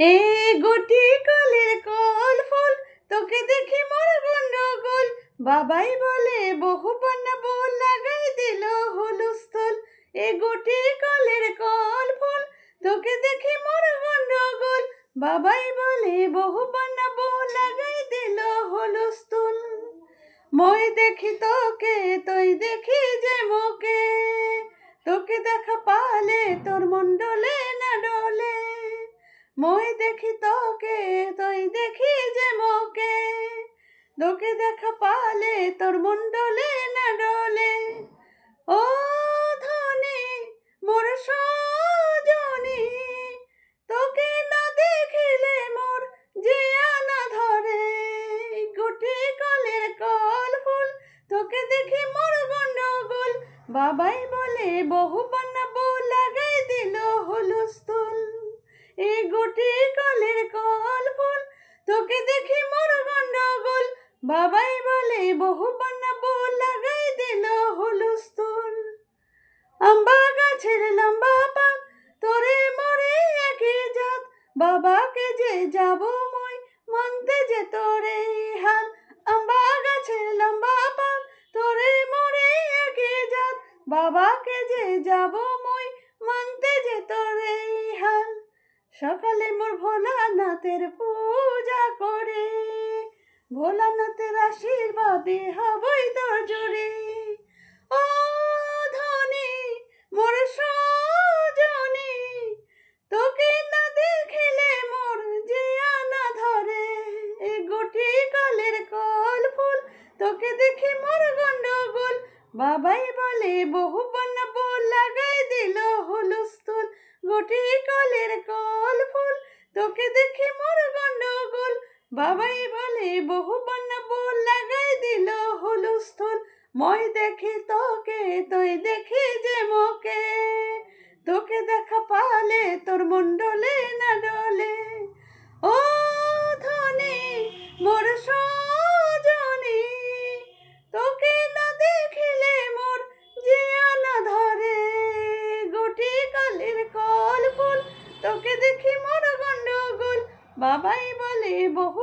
এ গুটি কলের কল ফুল, তোকে দেখি মোর গন্ডগোল। বাবাই বলে, বহু পান্না বল লাগাই দিল হুলুস্থল এ গুটি কলের কল ফুল, তোকে দেখি মোর গন্ডগোল। বাবাই বলে, বহু পান্না বল লাগাই দিল হুলুস্থল মই দেখি তোকে, তুই দেখি যে মোকে। তোকে দেখা পালে তোর মন্ডলে না ডলে মই দেখি তোকে, তুই দেখি যে মোকে। তোকে দেখা পালে তোর মন্ডলে না ডলে। ও ধনী, মোর সজনী, তোকে না দেখিলে মোর যে আনা ধরে। গুটি কলের কল ফুল, তোকে দেখি মোর গন্ডগোল। বাবাই বলে, বহু পান্না বউ লাগাই দিল হুলস্থুল এই গুটি কলের কল ফুল, তোকে দেখি মোর গন্ডগোল। বাবাই বলে, বহু পান্না বউ লাগাই দিল হুলস্থুল আম্বা গাছের লম্বা পাত, তোরে মরে একই জাত। বাবাকে যে যাব মই, মানতে যে তোরে হাল। আম্বা গাছের লম্বা পাত, তোরে মরে একই জাত। বাবাকে যে যাব সকালে মোর ভোলানাথের পূজা করে। ভোলানাথের আশীর্বাদে হবই তোর জুড়ে ও ধনী, মোর সজনী, তোকে না দেখিলে মোর যে আনা ধরে। এ গুটি কলের কল ফুল, তোকে দেখি মোর গন্ডগোল। বাবাই বলে, বহু পান্না বল লাগাই দিল হুলস্থুল গুটি কলের কল ফুল, তোকে দেখি মোর গন্ডগোল। বাবাই বলে বহু বন্যা বল লাগাই দিল হুলস্থুল মই দেখি তোকে, তুই দেখি যে মোকে। তোকে দেখা পালে তোর মন্ডলে না বাবাই বলে বহু